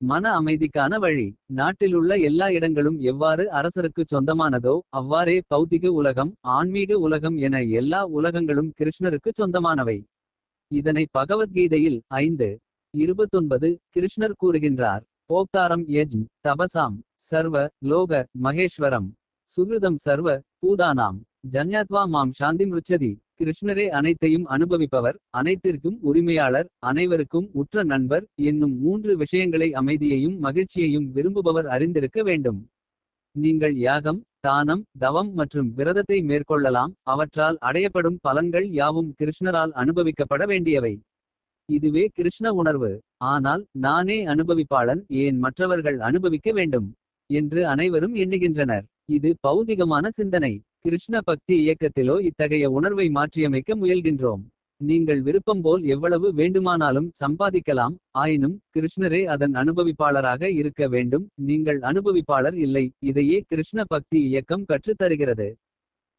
மன அமைதிக்கான வழி. நாட்டிலுள்ள எல்லா இடங்களும் எவ்வாறு அரசருக்குச் சொந்தமானதோ அவ்வாறே பௌதிக உலகம் ஆன்மீக உலகம் என எல்லா உலகங்களும் கிருஷ்ணருக்குச் சொந்தமானவை. இதனை பகவத்கீதையில் ஐந்து இருபத்தொன்பது கிருஷ்ணர் கூறுகின்றார். போக்தாரம் யஜ் தபசாம். சர்வ. லோக. மகேஸ்வரம். சுகிருதம் சர்வ. பூதானாம். ஜன்யாத்வா மாம் சாந்தி மிருச்சதி. கிருஷ்ணரே அனைத்தையும் அனுபவிப்பவர் அனைத்திற்கும் உரிமையாளர் அனைவருக்கும் உற்ற நண்பர் என்னும் மூன்று விஷயங்களை அமைதியையும் மகிழ்ச்சியையும் விரும்புபவர் அறிந்திருக்க வேண்டும். நீங்கள் யாகம் தானம் தவம் மற்றும் விரதத்தை மேற்கொள்ளலாம். அவற்றால் அடையப்படும் பலன்கள் யாவும் கிருஷ்ணரால் அனுபவிக்கப்பட வேண்டியவை. இதுவே கிருஷ்ண உணர்வு. ஆனால் நானே அனுபவிப்பாளன் ஏன் மற்றவர்கள் அனுபவிக்க வேண்டும்? என்று அனைவரும் எண்ணுகின்றனர். இது பௌதிகமான சிந்தனை. கிருஷ்ண பக்தி இயக்கத்திலோ இத்தகைய உணர்வை மாற்றியமைக்க முயல்கின்றோம். நீங்கள் விருப்பம் போல் எவ்வளவு வேண்டுமானாலும் சம்பாதிக்கலாம் ஆயினும் கிருஷ்ணரே அதன் அனுபவிப்பாளராக இருக்க வேண்டும் நீங்கள் அனுபவிப்பாளர் இல்லை இதையே கிருஷ்ண பக்தி இயக்கம் கற்றுத் தருகிறது.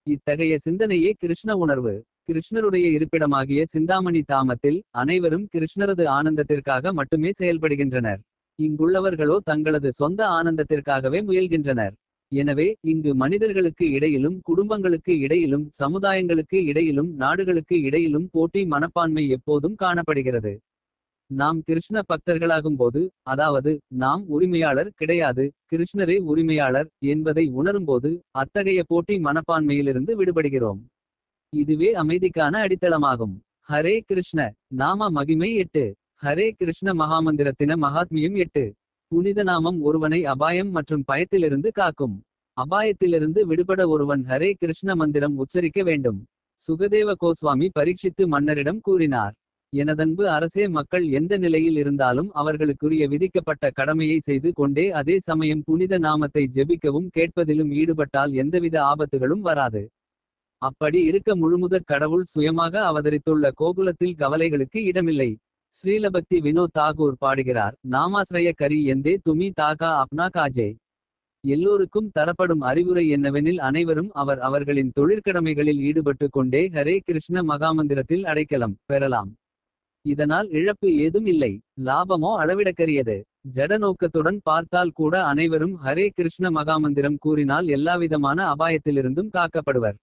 இத்தகைய சிந்தனையே கிருஷ்ண உணர்வு. கிருஷ்ணருடைய இருப்பிடமாகிய சிந்தாமணி தாமத்தில் அனைவரும் கிருஷ்ணரது ஆனந்தத்திற்காக மட்டுமே செயல்படுகின்றனர். இங்குள்ளவர்களோ தங்களது சொந்த ஆனந்தத்திற்காகவே முயல்கின்றனர். எனவே இங்கு மனிதர்களுக்கு இடையிலும் குடும்பங்களுக்கு இடையிலும் சமுதாயங்களுக்கு இடையிலும் நாடுகளுக்கு இடையிலும் போட்டி மனப்பான்மை எப்போதும் காணப்படுகிறது. நாம் கிருஷ்ண பக்தர்களாகும் போது அதாவது நாம் உரிமையாளர் கிடையாது கிருஷ்ணரே உரிமையாளர் என்பதை உணரும்போது அத்தகைய போட்டி மனப்பான்மையிலிருந்து விடுபடுகிறோம். இதுவே அமைதிக்கான அடித்தளமாகும். ஹரே கிருஷ்ண நாம மகிமை எட்டு. ஹரே கிருஷ்ண மகாமந்திரத்தின மகாத்மியம் எட்டு. புனித நாமம் ஒருவனை அபாயம் மற்றும் பயத்திலிருந்து காக்கும். அபாயத்திலிருந்து விடுபட ஒருவன் ஹரே கிருஷ்ண மந்திரம் உச்சரிக்க வேண்டும். சுகதேவ கோஸ்வாமி பரீட்சித்து மன்னரிடம் கூறினார். எனதன்பு அரசே மக்கள் எந்த நிலையில் இருந்தாலும் அவர்களுக்குரிய விதிக்கப்பட்ட கடமையை செய்து கொண்டே அதே சமயம் புனித நாமத்தை ஜெபிக்கவும் கேட்பதிலும் ஈடுபட்டால் எந்தவித ஆபத்துகளும் வராது. அப்படி இருக்க முழுமுதற் கடவுள் சுயமாக அவதரித்துள்ள கோகுலத்தில் கவலைகளுக்கு இடமில்லை. ஸ்ரீலபக்தி வினோத் தாகூர் பாடுகிறார். நாமாஸ்ரய கரி எந்தே துமி தாகா அப்னா காஜே. எல்லோருக்கும் தரப்படும் அறிவுரை என்னவெனில் அனைவரும் அவர் அவர்களின் தொழிற்கடமைகளில் ஈடுபட்டு கொண்டே ஹரே கிருஷ்ண மகாமந்திரத்தில் அடைக்கலம் பெறலாம். இதனால் இழப்பு ஏதும் இல்லை. லாபமோ அளவிடக்கரியது. ஜட நோக்கத்துடன் பார்த்தால் கூட அனைவரும் ஹரே கிருஷ்ண மகாமந்திரம் கூறினால் எல்லாவிதமான அபாயத்திலிருந்தும் காக்கப்படுவர்.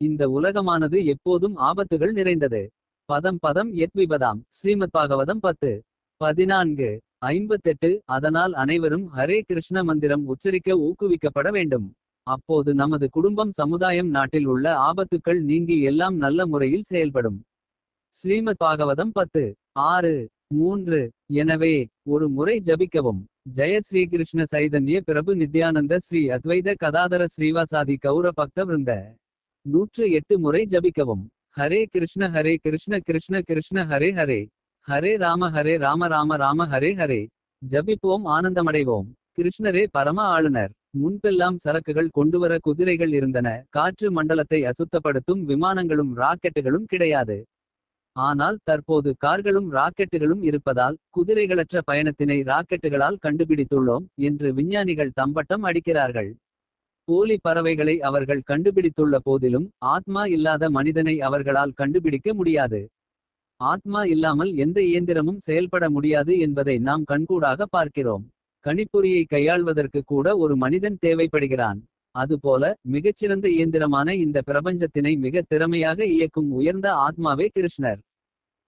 இந்த உலகமானது எப்போதும் ஆபத்துகள் நிறைந்தது. பதம் பதம் எத்விபதாம் ஸ்ரீமத் பாகவதம் பத்து. பதினான்கு. ஐம்பத்தெட்டு. அதனால் அனைவரும் ஹரே கிருஷ்ண மந்திரம் உச்சரிக்க ஊக்குவிக்கப்பட வேண்டும். அப்போது நமது குடும்பம் சமுதாயம் நாட்டில் உள்ள ஆபத்துக்கள் நீங்கி எல்லாம் நல்ல முறையில் செயல்படும். ஸ்ரீமத் பாகவதம் பத்து. ஆறு. மூன்று. எனவே ஒரு முறை ஜபிக்கவும். ஜெய ஸ்ரீ கிருஷ்ண சைதன்ய பிரபு நித்யானந்த ஸ்ரீ அத்வைத கதாதர ஸ்ரீவாசாதி கௌர பக்த விருந்த நூற்று எட்டு முறை ஜபிக்கவும். ஹரே கிருஷ்ண ஹரே கிருஷ்ண கிருஷ்ண கிருஷ்ண ஹரே ஹரே. ஹரே ராம ஹரே ராம ராம ராம ஹரே ஹரே. ஜபிப்போம் ஆனந்தமடைவோம். கிருஷ்ணரே பரம ஆளுநர். முன்பெல்லாம் சரக்குகள் கொண்டுவர குதிரைகள் இருந்தன. காற்று மண்டலத்தை அசுத்தப்படுத்தும் விமானங்களும் ராக்கெட்டுகளும் கிடையாது. ஆனால் தற்போது கார்களும் ராக்கெட்டுகளும் இருப்பதால் குதிரைகளற்ற பயணத்தினை ராக்கெட்டுகளால் கண்டுபிடித்துள்ளோம் என்று விஞ்ஞானிகள் தம்பட்டம் அடிக்கிறார்கள். போலி பறவைகளை அவர்கள் கண்டுபிடித்துள்ள போதிலும் ஆத்மா இல்லாத மனிதனை அவர்களால் கண்டுபிடிக்க முடியாது. ஆத்மா இல்லாமல் எந்த இயந்திரமும் செயல்பட முடியாது என்பதை நாம் கண்கூடாக பார்க்கிறோம். கணிப்பொறியை கையாள்வதற்கு கூட ஒரு மனிதன் தேவைப்படுகிறான். அதுபோல மிகச்சிறந்த இயந்திரமான இந்த பிரபஞ்சத்தினை மிக திறமையாக இயக்கும் உயர்ந்த ஆத்மாவே கிருஷ்ணர்.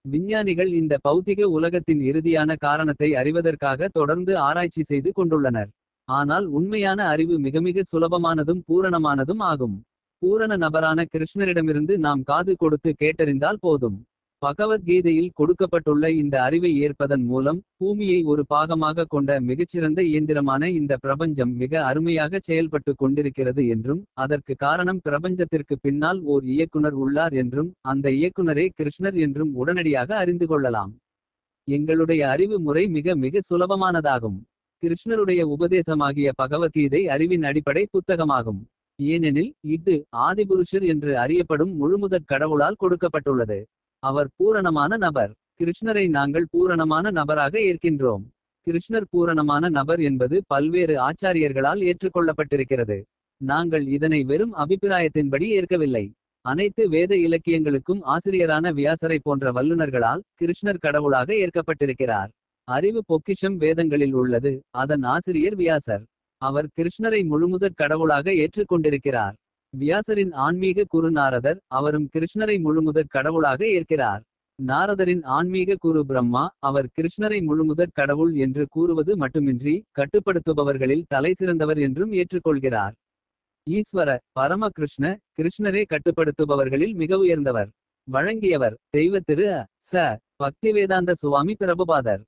விஞ்ஞானிகள் இந்த பௌதிக உலகத்தின் இறுதியான காரணத்தை அறிவதற்காக தொடர்ந்து ஆராய்ச்சி செய்து கொண்டுள்ளனர். ஆனால் உண்மையான அறிவு மிக மிக சுலபமானதும் பூரணமானதும் ஆகும். பூரண நபரான கிருஷ்ணரிடமிருந்து நாம் காது கொடுத்து கேட்டறிந்தால் போதும். பகவத்கீதையில் கொடுக்கப்பட்டுள்ள இந்த அறிவை ஏற்பதன் மூலம் பூமியை ஒரு பாகமாக கொண்ட மிகச்சிறந்த இயந்திரமான இந்த பிரபஞ்சம் மிக அருமையாக செயல்பட்டு கொண்டிருக்கிறது என்றும் அதற்கு காரணம் பிரபஞ்சத்திற்கு பின்னால் ஓர் இயக்குனர் உள்ளார் என்றும் அந்த இயக்குனரே கிருஷ்ணர் என்றும் உடனடியாக அறிந்து கொள்ளலாம். எங்களுடைய அறிவு முறை மிக மிக சுலபமானதாகும். கிருஷ்ணருடைய உபதேசமாகிய பகவத்கீதை அறிவின் அடிப்படை புத்தகமாகும். ஏனெனில் இது ஆதிபுருஷர் என்று அறியப்படும் முழுமுதற் கடவுளால் கொடுக்கப்பட்டுள்ளது. அவர் பூரணமான நபர். கிருஷ்ணரை நாங்கள் பூரணமான நபராக ஏற்கின்றோம். கிருஷ்ணர் பூரணமான நபர் என்பது பல்வேறு ஆச்சாரியர்களால் ஏற்றுக்கொள்ளப்பட்டிருக்கிறது. நாங்கள் இதனை வெறும் அபிப்பிராயத்தின்படி ஏற்கவில்லை. அனைத்து வேத இலக்கியங்களுக்கும் ஆசிரியரான வியாசரை போன்ற வல்லுநர்களால் கிருஷ்ணர் கடவுளாக ஏற்கப்பட்டிருக்கிறார். அறிவு பொக்கிஷம் வேதங்களில் உள்ளது. அதன் ஆசிரியர் வியாசர். அவர் கிருஷ்ணரை முழுமுதற் கடவுளாக ஏற்றுக்கொண்டிருக்கிறார் வியாசரின் ஆன்மீக குரு நாரதர் அவரும் கிருஷ்ணரை முழுமுதற் கடவுளாக ஏற்கிறார். நாரதரின் ஆன்மீக குரு பிரம்மா அவர் கிருஷ்ணரை முழுமுதற் கடவுள் என்று கூறுவது மட்டுமின்றி கட்டுப்படுத்துபவர்களில் தலைசிறந்தவர் என்றும் ஏற்றுக்கொள்கிறார் ஈஸ்வர பரம கிருஷ்ண கிருஷ்ணரே கட்டுப்படுத்துபவர்களில் மிக உயர்ந்தவர். வழங்கியவர் தெய்வ திரு ச ச. பக்திவேதாந்த சுவாமி பிரபுபாதர்.